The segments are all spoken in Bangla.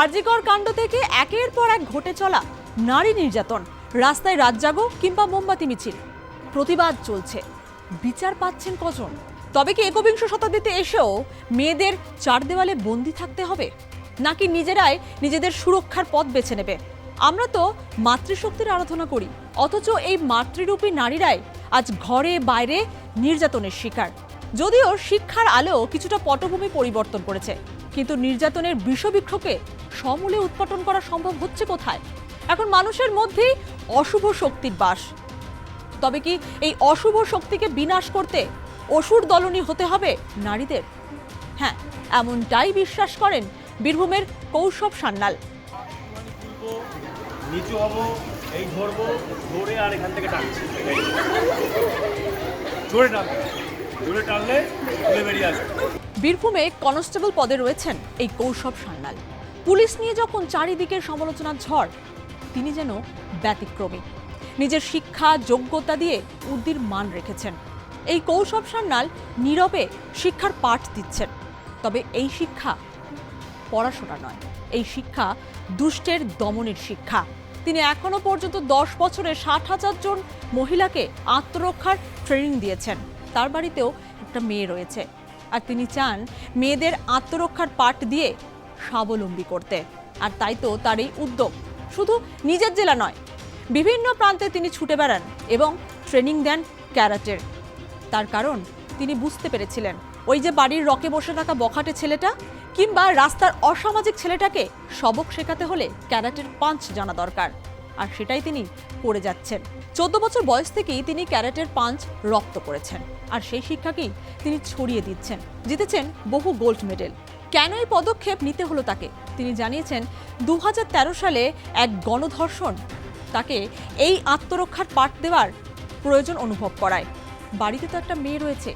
আরজিকর কাণ্ড থেকে একের পর এক ঘটে চলা নারী নির্যাতন। রাস্তায় রাত জাগো কিংবা মোমবাতি মিছিল। প্রতিবাদ চলছে। বিচার পাচ্ছেন কজন? তবে কি একবিংশ শতাব্দীতে এসেও মেয়েদের চার দেওয়ালে বন্দি থাকতে হবে? নাকি নিজেরাই নিজেদের সুরক্ষার পথ বেছে নেবে? আমরা তো মাতৃশক্তির আরাধনা করি, অথচ এই মাতৃরূপী নারীরাই আজ ঘরে বাইরে নির্যাতনের শিকার। যদিও শিক্ষার আলো কিছুটা পটভূমি পরিবর্তন করেছে। কিন্তু নির্যাতনের বিষবৃক্ষকে সমূলে উৎপাটন করা সম্ভব হচ্ছে কোথায়? এখন মানুষের মধ্যেই অশুভ শক্তির বাস। তবে কি এই অশুভ শক্তিকে বিনাশ করতে অসুর দলনী হতে হবে নারীদের? হ্যাঁ এমনটাই বিশ্বাস করেন বীরভূমের কৌশব টানবে জোরে টানলে বেরিয়ে আসবে। বীরভূমে কনস্টেবল পদে রয়েছেন এই কৌশব সান্যাল। পুলিশ নিয়ে যখন চারিদিকের সমালোচনার ঝড়, তিনি যেন ব্যতিক্রমী। নিজের শিক্ষা, যোগ্যতা দিয়ে উদ্দির মান রেখেছেন। এই কৌশব সান্যাল নীরবে শিক্ষার পাঠ দিচ্ছেন। তবে এই শিক্ষা পড়াশোনা নয়, এই শিক্ষা দুষ্টের দমনের শিক্ষা। তিনি এখনও পর্যন্ত দশ বছরে ষাট হাজার জন মহিলাকে আত্মরক্ষার ট্রেনিং দিয়েছেন। তার বাড়িতেও একটা মেয়ে রয়েছে। আর তিনি চান মেয়েদের আত্মরক্ষার পাঠ দিয়ে স্বাবলম্বী করতে। আর তাই তো তার এই উদ্যোগ শুধু নিজের জেলা নয়, বিভিন্ন প্রান্তে তিনি ছুটে বেড়ান এবং ট্রেনিং দেন ক্যারাটের। তার কারণ তিনি বুঝতে পেরেছিলেন, ওই যে বাড়ির রকে বসে থাকা বখাটে ছেলেটা কিংবা রাস্তার অসামাজিক ছেলেটাকে সবক শেখাতে হলে ক্যারাটের পাঞ্চ জানা দরকার। আর সেটাই তিনি করে যাচ্ছেন। চোদ্দ বছর বয়স থেকেই তিনি ক্যারেটের পাঞ্চ রপ্ত করেছেন আর সেই শিক্ষাকেই তিনি ছড়িয়ে দিচ্ছেন। জিতেছেন বহু গোল্ড মেডেল। কেন এই পদক্ষেপ নিতে হলো তাকে? তিনি জানিয়েছেন দু হাজার তেরো সালে এক গণধর্ষণ তাকে এই আত্মরক্ষার পাঠ দেওয়ার প্রয়োজন অনুভব করায়। বাড়িতে তো একটা মেয়ে রয়েছে।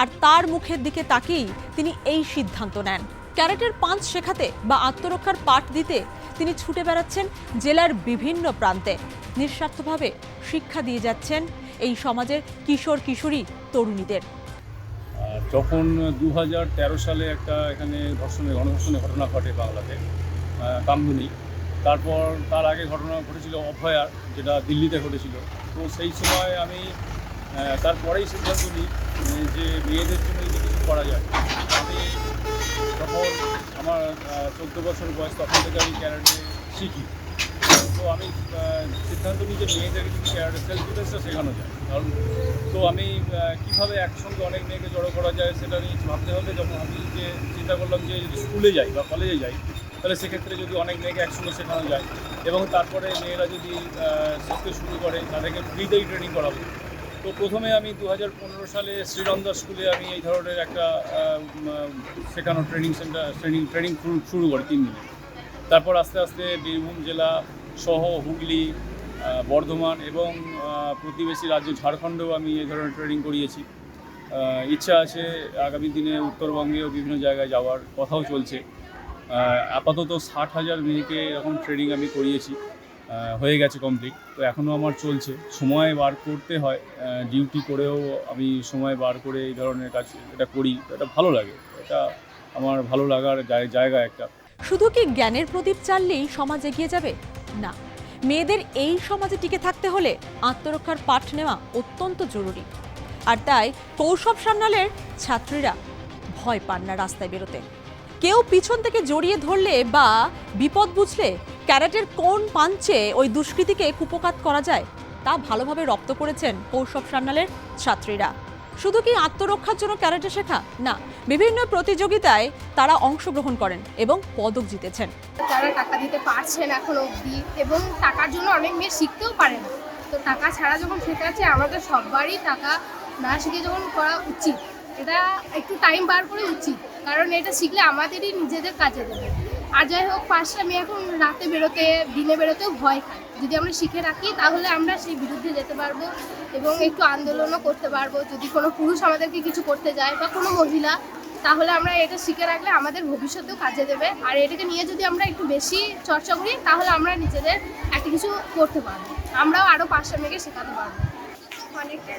আর তার মুখের দিকে তাকিয়েই তিনি এই সিদ্ধান্ত নেন। ক্যারেটের পাঁচ শেখাতে বা আত্মরক্ষার পাঠ দিতে তিনি ছুটে বেড়াচ্ছেন জেলার বিভিন্ন প্রান্তে। নিঃস্বার্থভাবে শিক্ষা দিয়ে যাচ্ছেন এই সমাজের কিশোর কিশোরী তরুণীদের। যখন দু হাজার তেরো সালে একটা এখানে ধর্ষণের, গণধর্ষণের ঘটনা ঘটে বাংলাতে কামদুনি তারপর তার আগে ঘটনা ঘটেছিল অভয়ার, যেটা দিল্লিতে ঘটেছিল। তো সেই সময় আমি তারপরেই সিদ্ধান্ত নিই যে মেয়েদের জন্য কিছু করা যায়। আমি তখন আমার চোদ্দ বছর বয়স তখন থেকে আমি ক্যারাটে শিখি। তো আমি সিদ্ধান্ত নিই যে মেয়েদেরকে যদি ক্যারাটে সেলফ ডিফেন্সটা শেখানো যায়। কারণ, তো আমি কীভাবে একসঙ্গে অনেক মেয়েকে জড়ো করা যায় সেটা নিয়ে ভাবতে হবে। যখন আমি যে চিন্তা করলাম যে যদি স্কুলে যাই বা কলেজে যাই, তাহলে সেক্ষেত্রে যদি অনেক মেয়েকে একসঙ্গে শেখানো যায় এবং তারপরে মেয়েরা যদি শিখতে শুরু করে, তাদেরকে ফ্রিতেই ট্রেনিং করাবো তো প্রথমে আমি দু হাজার পনেরো সালে শ্রীরন্দা স্কুলে আমি এই ধরনের একটা শেখানো ট্রেনিং সেন্টার ট্রেনিং ট্রেনিং শুরু করি তিন দিনে। তারপর আস্তে আস্তে বীরভূম জেলা সহ হুগলি বর্ধমান এবং প্রতিবেশী রাজ্য ঝাড়খণ্ডেও আমি এই ধরনের ট্রেনিং করিয়েছি। ইচ্ছা আছে আগামী দিনে উত্তরবঙ্গেও বিভিন্ন জায়গায় যাওয়ার কথাও চলছে। আপাতত ষাট হাজার মেয়েকে এরকম ট্রেনিং আমি করিয়েছি। হয়ে গেছে কমপ্লিট তো এখনও আমার চলছে। সময় বার করতে হয় ডিউটি করেও আমি সময় বার করে এই ধরনের কাজ এটা করি। এটা ভালো লাগে। এটা আমার ভালো লাগার জায়- জায়গা একটা। শুধু কি জ্ঞানের প্রদীপ চাললেই সমাজ এগিয়ে যাবে? না। মেয়েদের এই সমাজে টিকে থাকতে হলে আত্মরক্ষার পাঠ নেওয়া অত্যন্ত জরুরি। আর তাই কৌশব সান্যালের ছাত্রীরা ভয় পান না রাস্তায় বেরোতে। কেউ পিছন থেকে জড়িয়ে ধরলে বা বিপদ বুঝলে ক্যারাটের কোন পাঞ্চে ওই দুষ্কৃতীকে কুপকাত করা যায়? তা ভালোভাবে রপ্ত করেছেন কৌশব সান্যালের ছাত্রীরা। শুধু কি আত্মরক্ষার জন্য ক্যারাটে শেখা? না, বিভিন্ন প্রতিযোগিতায় তারা অংশগ্রহণ করেন এবং পদক জিতেছেন। যারা টাকা দিতে পারছেন এখন অবধি এবং টাকার জন্য অনেক মেয়ে শিখতেও পারে না। তো টাকা ছাড়া যখন শেখাচ্ছে আমাদের সবারই টাকা না শিখে যখন করা উচিত, এটা একটু টাইম বার করে উচিত। কারণ এটা শিখলে আমাদেরই নিজেদের কাজে দেবে। আর যাই হোক পাঁচটা মেয়ে এখন রাতে বেরোতে, দিনে বেরোতেও ভয় খায় যদি আমরা শিখে রাখি, তাহলে আমরা সেই বিরুদ্ধে যেতে পারব এবং একটু আন্দোলনও করতে পারব। যদি কোনো পুরুষ আমাদেরকে কিছু করতে যায় বা কোনো মহিলা, তাহলে আমরা এটা শিখে রাখলে আমাদের ভবিষ্যতেও কাজে দেবে। আর এটাকে নিয়ে যদি আমরা একটু বেশি চর্চা করি, তাহলে আমরা নিজেদের একটা কিছু করতে পারব। আমরাও আরও পাঁচটা মেয়েকে শেখাতে পারব। অনেকটাই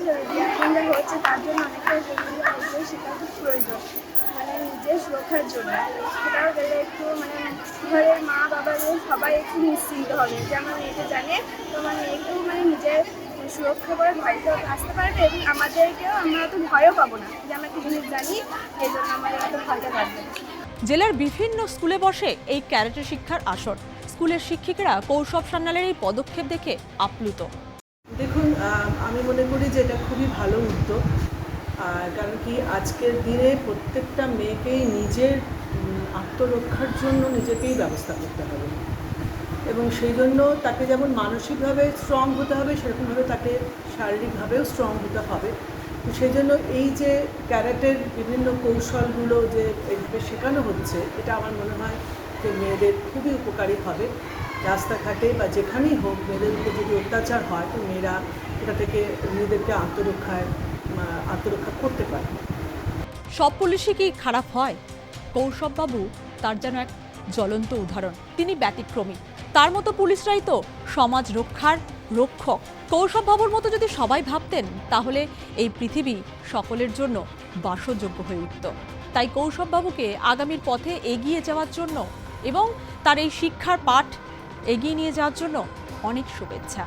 হচ্ছে, তার জন্য খুব প্রয়োজন। মানে জন্য। সেটাও গেলে একটু মানে ঘরের মা বাবারও সবাই একটু নিশ্চিন্ত হবে। যে আমার মেয়েকে জানে তো আমার মেয়েকেও মানে নিজের সুরক্ষা করে বাড়িতে আসতে পারবে এবং আমাদেরকেও আমরা তো ভয়ও পাবো না। যে আমরা একটা জিনিস জানি এই জন্য আমাদের এত ভয়টা পারবে জেলার বিভিন্ন স্কুলে বসে এই ক্যারেটে শিক্ষার আসর। স্কুলের শিক্ষিকারা কৌশব সান্যালের এই পদক্ষেপ দেখে আপ্লুত। দেখুন আমি মনে করি যে এটা খুবই ভালো উদ্যোগ। আর কারণ কি আজকের দিনে প্রত্যেকটা মেয়েকেই নিজের আত্মরক্ষার জন্য নিজেকেই ব্যবস্থা করতে হবে। এবং সেই জন্য তাকে যেমন মানসিকভাবে স্ট্রং হতে হবে, সেরকমভাবে তাকে শারীরিকভাবেও স্ট্রং হতে হবে। তো সেই জন্য এই যে ক্যারেটের বিভিন্ন কৌশলগুলো যে এইভাবে শেখানো হচ্ছে, এটা আমার মনে হয় যে মেয়েদের খুবই উপকারী হবে। রাস্তাঘাটে বা যেখানেই হোক, মেয়েদের উপর যদি অত্যাচার হয়, তো মেয়েরা এটা থেকে নিজেদেরকে আত্মরক্ষায় আত্মরক্ষা করতে পারে। সব পুলিশই কি খারাপ হয়? কৌশববাবু তার যেন এক জ্বলন্ত উদাহরণ। তিনি ব্যতিক্রমী। তার মতো পুলিশরাই তো সমাজ রক্ষার রক্ষক। কৌশববাবুর মতো যদি সবাই ভাবতেন, তাহলে এই পৃথিবী সকলের জন্য বাসযোগ্য হয়ে উঠত। তাই কৌশববাবুকে আগামীর পথে এগিয়ে যাওয়ার জন্য এবং তার এই শিক্ষার পাঠ এগিয়ে নিয়ে যাওয়ার জন্য অনেক শুভেচ্ছা।